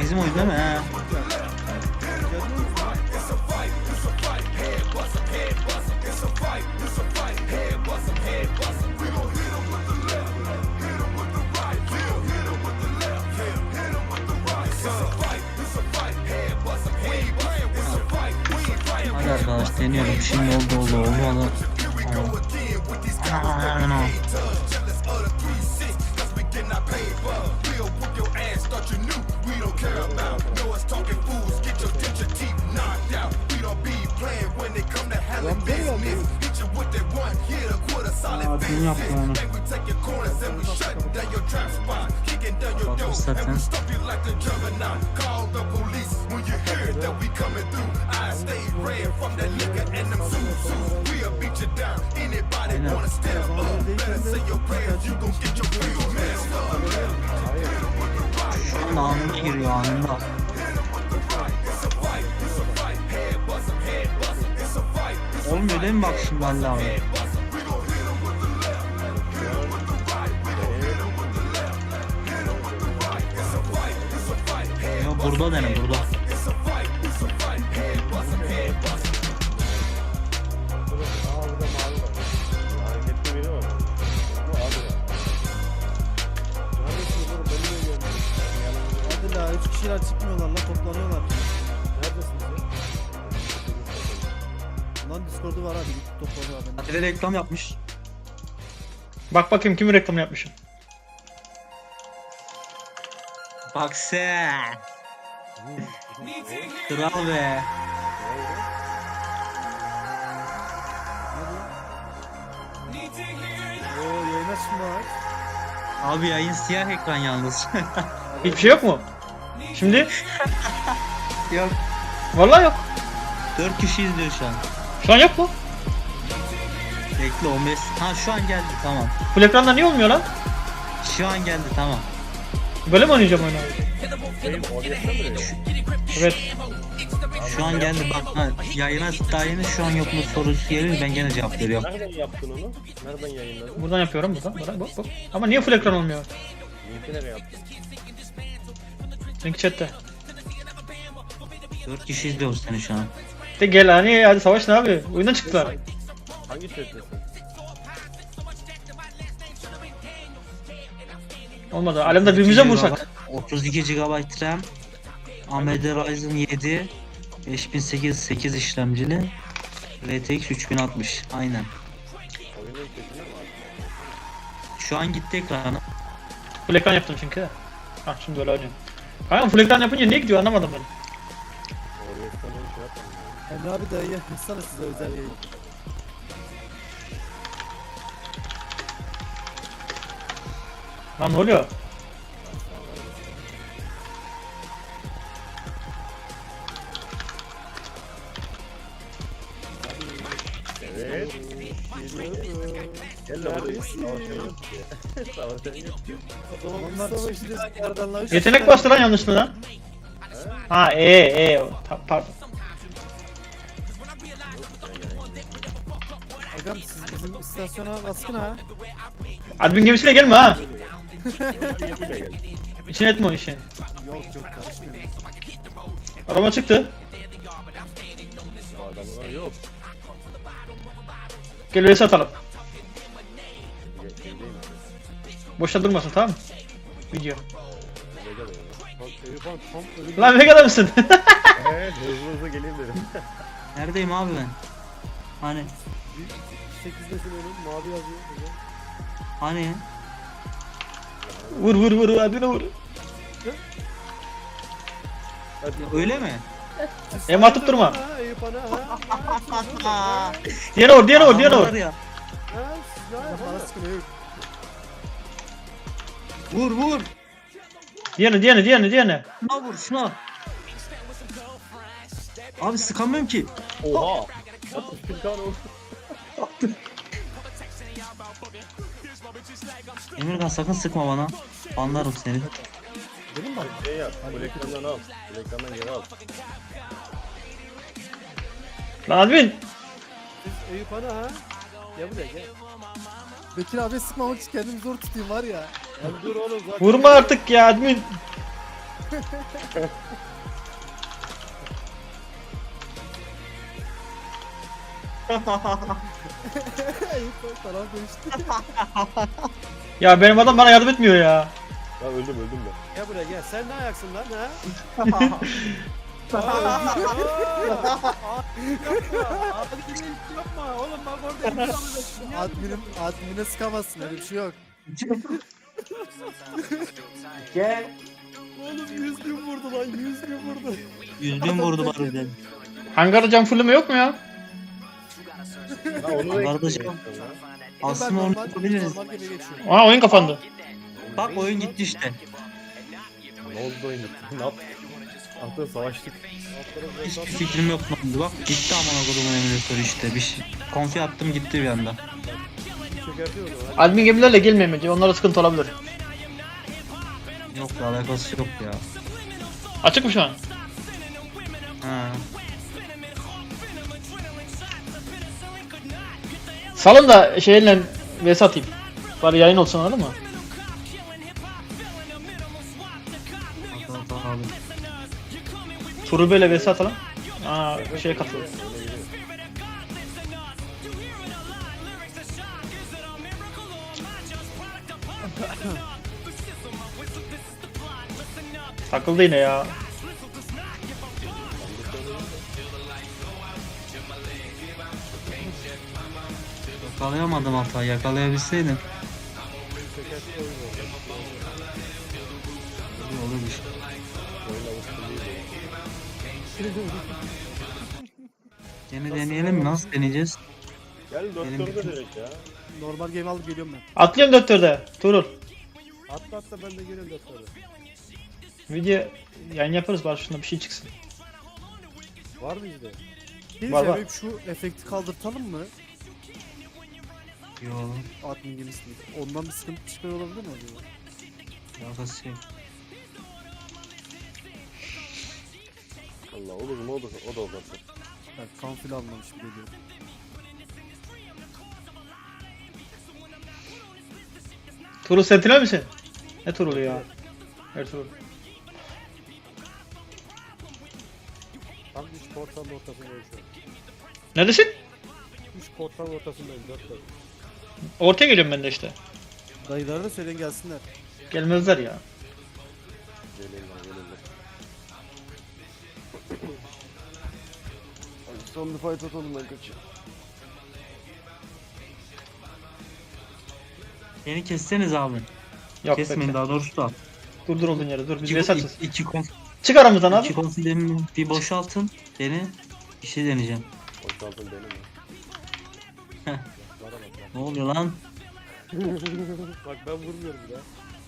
Bizim oyun değil mi? He. Hadi arkadaş deniyorum. Şimdi oldu oldu olmadı. Ana, we don't care about. No, us talking fools, get your denture teeth knocked out. We don't be playing when they come to hell handling business. Hit you with that one hit, a quarter solid business. Then we take your corners and we shut down your trap spot. Kicking down your door and we stop you like the juggernaut. Call the police when you hear that we coming through. I stay red from that liquor and them suits. We'll beat you down. Anybody wanna step up? Better say your prayers, you gon' get your real messed up. An anında giriyor anında. Olmuyor değil mi bak şimdi Allah abi? Burada dene burada. Kişiler çıkmıyorlar la toplanıyorlar. Neredesiniz ya? Lan Discord'u var hadi git toplanıyorlar. Ben Atilla reklam yapmış. Bak bakayım kimin reklamını yapmışım. Bak sen. Kral be. Oo yayın açma. Abi yayın siyah ekran yalnız. Hiçbir şey yok mu? Şimdi? Yok. Vallahi yok. 4 kişi izliyor şu an. Şu an yok mu? Bekle 15. Ha şu an geldi tamam. Full ekranda niye olmuyor lan? Şu an geldi tamam. Böyle mi oynayacağım oyunu? Evet. Şu an geldi bak ha, yayına daha yeni şu an yok mu sorusu gelir ben gene cevap veriyorum. Nereden yaptın onu? Nereden yayınladın? Buradan yapıyorum buradan. buradan bak, bak. Ama niye full ekran olmuyor? Linki nereye yaptın? Link chatte. 4 kişi izliyor seni şu an. De gel hani hadi savaş ne abi? Oyundan çıktılar. Hangi chat'tesin? Olmadı. Alemde birbirimize mi vursak? 32 GB RAM. AMD Ryzen 7 5008 8 işlemcili RTX 3060 aynen. Şu an gitti ekranı. Full ekran yaptım çünkü. Ha şimdi öyle oynuyorum. Kanka full ekran yapınca niye gidiyor anlamadım ben. Şey. Emre abi dayı yapsana size özel yayın. Lan ne oluyor? Evet. Gel Yetenek bastı lan yanlışlıkla. Ha e e Ta- pardon. Agam siz bizim istasyona baskın ha. Admin gemisiyle gelme ha. İçine etme o işi. Yok yok karışmıyor. Araba çıktı. Yok. Gel öyle satalım. Boşta durmasın tamam mı? Video. Lan Vega'da mısın? Evet hızlı hızlı geleyim dedim. Neredeyim abi ben? Hani 8'desin önüm mavi yazıyor. hani vur vur vur adına vur. Hadi. öyle mi? Em atıp durma. Ha Eyüphan'a ha. Diğerine vur diğerine vur Adamlar vur. ya. Ha Bana sıkın yok. Vur vur. Diğerine diğerine diğerine diğerine. Şuna vur şuna. Abi sıkamıyorum ki. Oha. Emirkan sakın sıkma bana. Anlarım seni. Benim mi? Şey yap. Bu ekrandan al. Bu ekrandan geri al. Lan admin. Siz Eyüphan'a ha. Gel buraya gel. Bekir abi sıkmamak için kendimi zor tutayım var ya. Dur oğlum zaten. Vurma artık ya admin. Taraf değişti. Ya benim adam bana yardım etmiyor ya. Ya öldüm öldüm ben. Gel buraya gel. Sen ne ayaksın lan ha? Abi yapma oğlum bak orada bir alacaksın ya. Adminim, admine sıkamazsın öyle bir şey yok. Gel. Oğlum 100 bin vurdu lan 100 bin vurdu. Yüz bin vurdu bari Hangarda cam fulleme yok mu ya? Ha onu da Kardeşim. ekledim. Aslında onu normal- yapabiliriz. Aa oyun kapandı. Bak oyun gitti işte. Ne oldu oyun gitti? Ne yaptık? Hatta savaştık. Hiçbir fikrim yok lan. Bak gitti amına kodumun emülatörü işte. Bir şey. Konfi attım gitti bir anda. Admin gemilerle gelmeyin bence. Onlara sıkıntı olabilir. Yok ya alakası yok ya. Açık mı şu an? Ha. Salın da şeyle vs atayım. Bari yayın olsun anladın mı? Tamam, tamam, abi. Turu böyle vs atalım. Aa şey katıldı. Takıldı yine ya. Yakalayamadım hata. Yakalayabilseydim. İyi olur bir şey. Yine deneyelim mi? Nasıl deneyeceğiz? Gel Benim doktoru da bütün- direkt ya. Normal gemi alıp geliyorum ben. Atlıyorum dörtte Turul. Atla atla ben de geliyorum doktora. Video yayın yaparız bari şunda bir şey çıksın. Var mı izle? Bir Var, var. şu efekti kaldırtalım mı? Yok. Admin gemisini. Ondan bir sıkıntı çıkıyor olabilir mi acaba? Alakası yok. Allah olur mu olur o da olmaz. Ben kan filan almamış gibi geliyor. Turul sentinel misin? Ne Turul'u ya? Ertuğrul. Portanın ortasındayım şu an. Neredesin? Üç portanın ortasındayım doktor. Ortaya geliyorum ben de işte. Dayılara da söyleyin gelsinler. Gelmezler ya. Gelirler gelirler. Hadi son bir fight atalım ben kaçayım. Beni kesseniz abi. Yok Kesmeyin bekle. daha doğrusu da. Dur dur olduğun yere dur. Biz İki, vs atacağız. iki, iki, konf, Çık aramızdan abi. iki konfilerimi bir boşaltın. Beni bir şey deneyeceğim. Boşaltın beni mi? Ne oluyor lan? Bak ben vurmuyorum ya.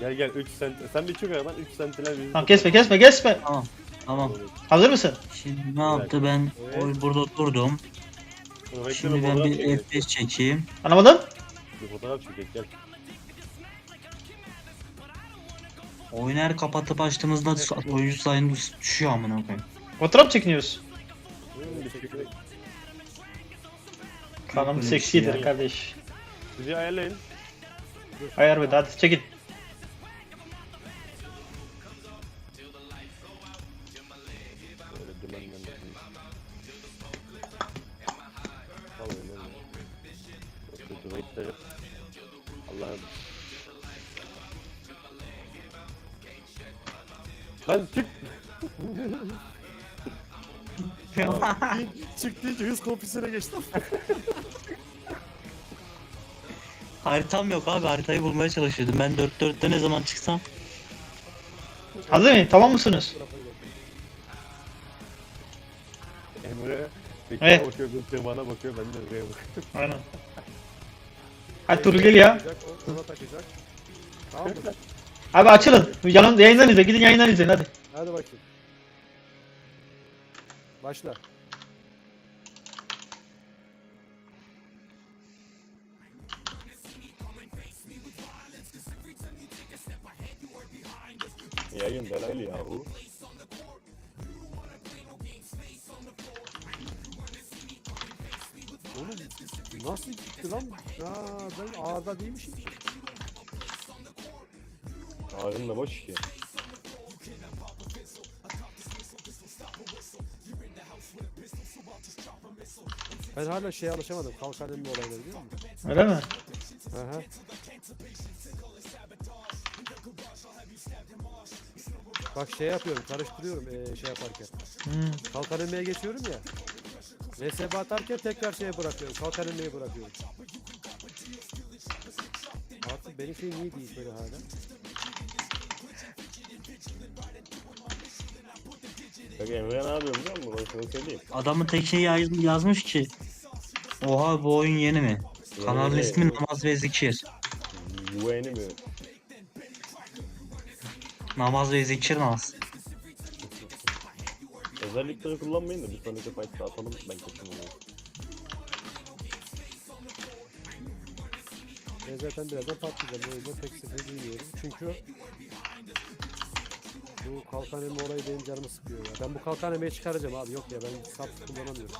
Gel gel 3 sent. Sen bir çık aradan 3 sentiler. Tamam kesme kesme kesme. Tamam. Tamam. Hazır mısın? Şimdi ne yaptı ben Evet. oy burada durdum. Şimdi ben bir çekeyim. F5 çekeyim. Anlamadın? Bir fotoğraf çekek gel. Oyunu her kapatıp açtığımızda oyuncu sayını düşüyor amına koyayım. Fotoğraf çekiniyoruz. Kanım seksidir şey kardeş. Sizi ayarlayın. Ayar be hadi çekin. Çık deyince hız konfisine geçtim. Haritam yok abi haritayı bulmaya çalışıyordum. Ben 4-4'te ne zaman çıksam. Hazır mıyım? Tamam mısınız? Emre. Bir Evet. bakıyor, bir kere bana bakıyor, ben de oraya bakıyorum. Aynen. Hadi Turul gel ya. Takacak, o- ona takacak. Tamam mı? Abi açılın. Yanın yayından izle. Gidin yayından izleyin hadi. Hadi bakayım. Başla. Yayın belaylı yahu. Oğlum nasıl gitti lan? Aa ben ağda değilmişim da boş ki. Ben hala şeye alışamadım. Kalkan emmi olayları biliyor musun? Öyle mi? Aha. Bak şey yapıyorum, karıştırıyorum eee, şey yaparken. Hmm. Kalkan emmeye geçiyorum ya. VSB atarken tekrar şeye bırakıyorum. Kalkan emmeye bırakıyorum. Artık benim şey niye değil böyle hala? Bak Emre ne yapıyor biliyor musun? Ben sana söyleyeyim. Adamın tek şey yaz- yazmış ki. Oha bu oyun yeni mi? Kanalın Yeni, ismi yeni. Namaz ve Zikir. Güveni mi? Namaz ve Zikir namaz. Özellikleri kullanmayın da bir sonraki fight'ta atalım ben kesin onu. Ben zaten birazdan patlayacağım. O yüzden pek sıkıntı duymuyorum. Çünkü bu kalkan emme olayı benim canımı sıkıyor ya. Ben bu kalkan emmeyi çıkaracağım abi. Yok ya ben sap kullanamıyorum.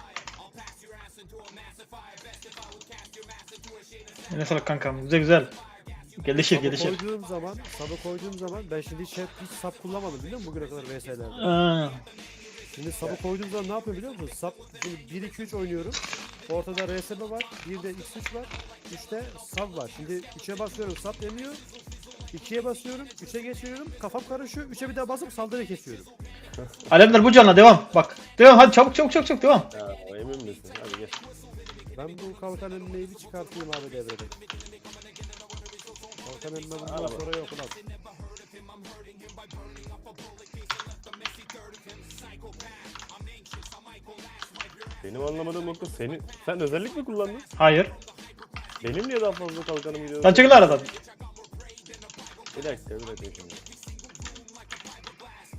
Eline sağlık kankam. Güzel güzel. Gelişir Sabı gelişir. koyduğum zaman, sabı koyduğum zaman ben şimdi hiç, hep, hiç sap kullanmadım biliyor musun bugüne kadar VS'lerde. Aa, Şimdi sabı koyduğum zaman ne yapıyorum biliyor musun? Sap, şimdi 1 2 3 oynuyorum. Ortada RSB var, bir de X3 var, 3'te sap var. Şimdi 3'e basıyorum sap demiyor. 2'ye basıyorum, 3'e geçiyorum, kafam karışıyor, 3'e bir daha basıp saldırı kesiyorum. Alemdar bu canla devam. Bak. Devam hadi çabuk çabuk çabuk çabuk devam. Ya emin misin? Hadi gel. Ben bu kalkan emmeyi bir çıkartayım abi devreden. Kalkan emme bundan sonra yok lan. Benim anlamadığım nokta senin. Sen özellik mi kullandın? Hayır. Benim niye daha fazla kalkanım gidiyor? Lan çekil aradan. Bir dakika bir dakika şimdi.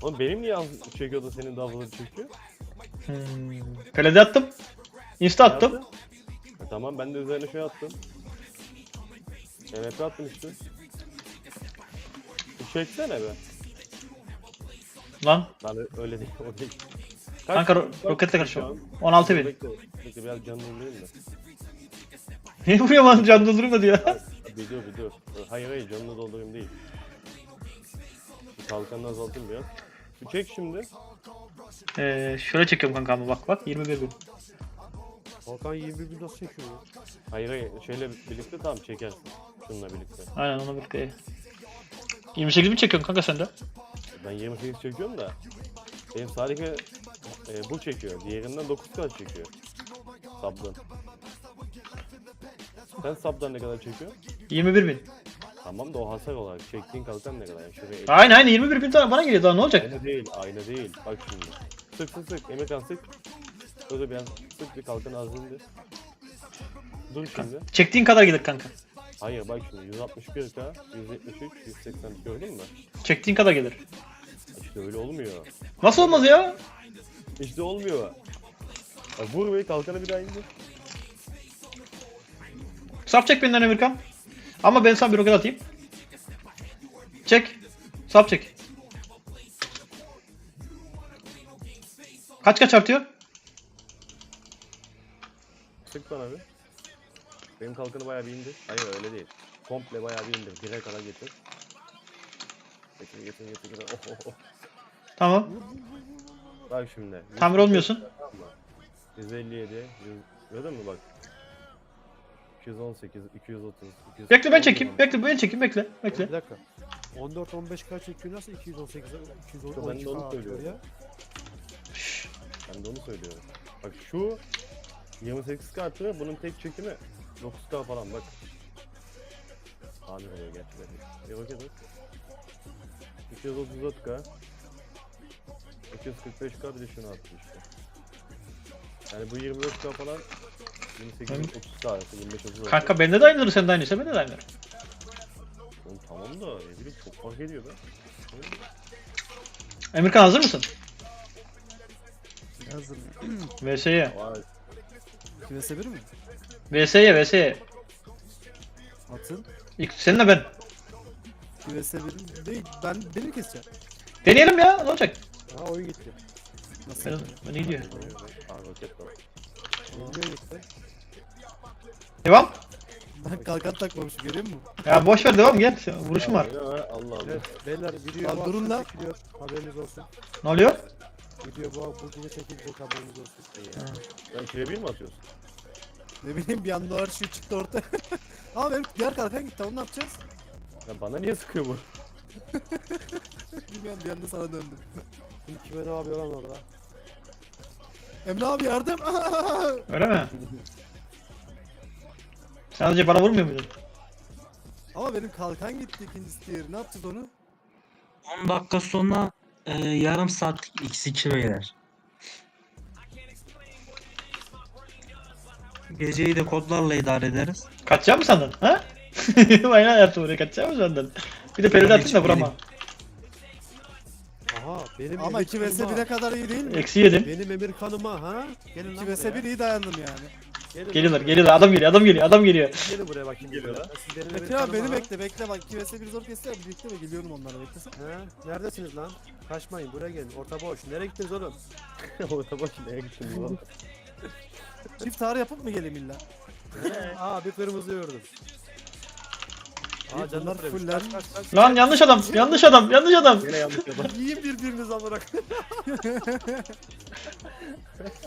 Oğlum benim niye az çekiyor da senin daha fazla çekiyor? Hmm. Kalede attım. Insta attım. yaptın? E tamam ben de üzerine şey attım. MHP attım işte. Çeksene be. Lan. Lan ö- öyle değil o değil. Kanka ro- kaç- roketle kaç şu an? 16 bin. Bekle, bekle biraz canlı indireyim de. Niye vuruyor lan can doldurmadı ya? Bir dur. Hayır hayır canını doldurayım değil. Bir Kalkanını azaltayım biraz. Bir çek şimdi. Ee, şöyle çekiyorum kanka ama bak bak 21 bin. Kalkan 21 bin nasıl çekiyor ya? Hayır hayır şeyle birlikte tamam çekersin. Şununla birlikte. Aynen ona birlikte. 28 bin çekiyorsun kanka sen de. Ben 28 çekiyorum da. Benim sadece e, bu çekiyor. Diğerinden 9 kadar çekiyor. Sabdan. Sen sabdan ne kadar çekiyorsun? 21 bin. Tamam da o hasar olarak çektiğin kalkan ne kadar? Yani şuraya Aynen aynen 21 bin tane bana geliyor daha ne olacak? Aynı değil, aynı değil. Bak şimdi. Sık sık sık, Emirkan sık. Öyle biraz sık bir kalkan az indir. Dur şimdi. Çektiğin kadar gelir kanka. Hayır bak şimdi 161k, 173, 180 gördün mü? Çektiğin kadar gelir. İşte öyle olmuyor. Nasıl olmaz ya? İşte olmuyor. Bak vur ve kalkanı bir daha indir. Sap çek benden Emirkan. Ama ben sana bir roket atayım. Çek. Sap çek. Kaç kaç artıyor? Sık bana bir. Benim kalkanı bayağı bir indir. Hayır öyle değil. Komple bayağı bir indir. Direğe kadar getir. Getir getir getir getir. Oh oh oh. Tamam. Bak şimdi. Tamir olmuyorsun. Tamam mı? 157, 100, gördün mü bak? 218, 230, 200. Bekle ben çekeyim. Bekle ben çekeyim. Bekle. Bekle. Bir dakika. 14-15k çekiyor nasıl 218 212 Ben de onu söylüyorum. ya? Ben de onu söylüyorum. Bak şu 28 kartı bunun tek çekimi 9k falan bak. Tamir oluyor gerçekten. Bir roket at. 234k 245k bir de şunu attı işte. Yani bu 24k falan 28 30k arası 25 30 arası. Kanka bende de aynıdır. Sen de aynıysa bende de aynıdır. Oğlum tamam da ne bileyim çok fark ediyor be. Emirkan hazır mısın? Hazır. VS'ye. Vay 2 vs 1 mi? VS'ye VS'ye. Atın. İlk seninle ben. 2 vs 1 değil. Ben beni keseceğim. Deneyelim ya. Ne olacak? Ha oyun gitti. Nasıl? Ben, ben iyi diyor. Aa roket var. Oyun gitti. Devam. Ben kalkan takmamışım görüyor musun? Ya boş ver devam gel. Vuruşum var. Allah Allah. Evet beyler video Lan durun lan. Haberiniz olsun. Ne oluyor? Video bu bu gece çekilecek haberiniz olsun. Sen şuraya bir mi atıyorsun? Ne bileyim bir anda var şu çıktı ortaya. Ama benim diğer kalkan gitti onu ne yapacağız? Ya bana niye sıkıyor bu? Bilmiyorum bir anda sana döndüm. Kim kime ne yapıyor lan orada? Emre abi yardım. Öyle mi? Sadece bana vurmuyor muydun? Ama benim kalkan gitti ikincisi diğeri. Ne yapacağız onu? 10 dakika sonra e, yarım saat x2 beyler. Geceyi de kodlarla idare ederiz. Kaçacak mı sandın? Ha? Aynen hayatım oraya kaçacak mı sandın? Bir de peride attın da vurama. Aha benim Ama emir 2 vs kanıma- 1'e kadar iyi değil mi? Eksi yedim. Benim emir kanıma ha? Gelin 2 lan vs buraya. 1 iyi dayandım yani. Gelin Geliyorlar geliyorlar adam geliyor adam geliyor adam geliyor. Gelin buraya bakayım geliyorlar. Metin abi beni bekle bekle bak 2 vs 1 zor kesti ya birlikte mi geliyorum onlara beklesene. He? Neredesiniz lan? Kaçmayın buraya gelin. Orta boş. Nereye gittiniz oğlum? Orta boş neye gittin lan? Çift tarih yapıp mı geleyim illa? Aa bir kırmızı gördüm. Aa canlar kaç. Lan yanlış adam yanlış adam yanlış adam. Yine yanlış yapar. Yiyin birbirinizi amına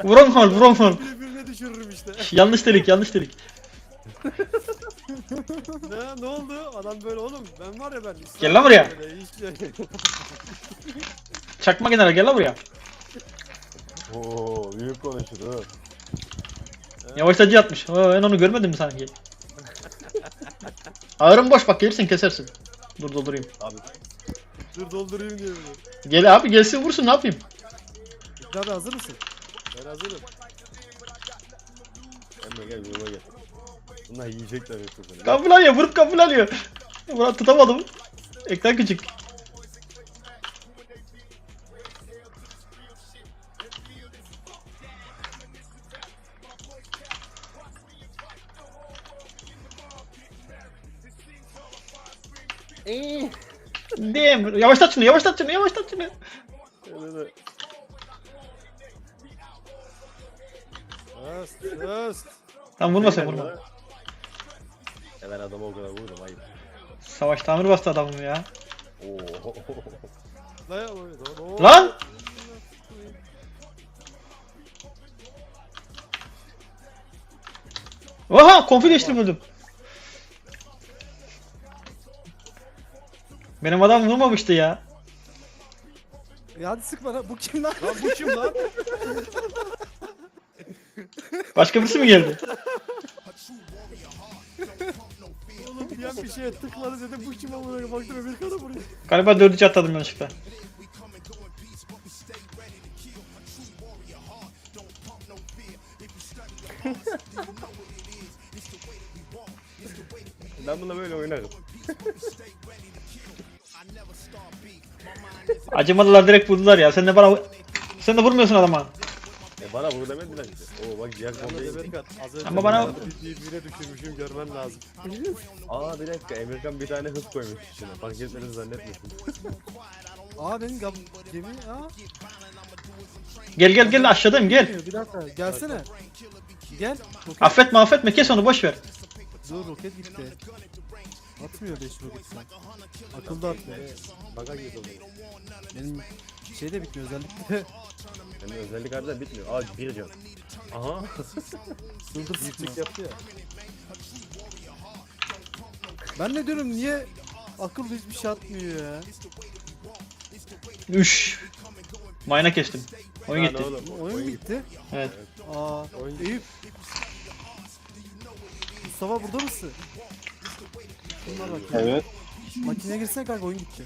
Vuramam vuramam. Birbirine düşürürüm işte. Yanlış delik yanlış delik. ne ne oldu? Adam böyle oğlum. Ben var ya ben. Gel lan buraya. Böyle hiç- Çakma general gel lan buraya. Oo büyük konuşur ha. Yavaşlatıcı atmış. Aa, ben onu görmedim mi sanki? Ağırım boş bak gelirsin kesersin. Dur doldurayım. Abi Dur doldurayım diyor. Gel abi gelsin vursun ne yapayım? Abi hazır mısın? Ben hazırım. Emre gel yola gel. Bunlar yiyecekler yoksa seni. Kapıl alıyor vurup kapıl alıyor. Murat tutamadım. Ekran küçük. Damn. Yavaşlat şunu, yavaşlat şunu, yavaşlat şunu. Öst öst. Tamam vurma sen vurma. Ya ben adama o kadar vurdum hayır. Savaş tamir bastı adamım ya. Oo. Lan. Lan! Oha konfi değiştirmedim. Benim adam vurmamıştı ya. Ya hadi sık bana bu kim lan? Lan bu kim lan? Başka birisi mi geldi? Şeye tıkladı dedim bu kim amına baktım öbür kana buraya. Galiba dördüncü atladım yanlışlıkla. ben bununla böyle oynarım. Acımadılar direkt vurdular ya. Sen de bana sen de vurmuyorsun adama. Bana vur demediler işte. Oo bak diğer az önce Ama bana- birbirine düşürmüşüm görmen lazım. Aa bir dakika Emirkan bir tane hız koymuş içine. Fark etmediğini zannetmesin. Aa benim gam gemi aa. Gel gel gel aşağıdayım gel. Bir dakika gelsene. Gel. Roket. Affetme affetme kes onu boş ver. Dur roket gitti. Atmıyor 5 roket falan. Akılda atmıyor. Baga girdi oğlum. Benim şey de bitmiyor özellikle. Yani özellik harbiden bitmiyor. Aa bir can. Aha. Çiftlik sıkma. yaptı ya. Ben ne diyorum niye akıllı hiçbir şey atmıyor ya. Üş. Mayna kestim. Oyun Lan gitti. oğlum, Oyun gitti. Evet. Aa, Oyun- Eyüp. Mustafa burada mısın? Şunlar bak. Evet. Makineye girsene kanka oyun gitti.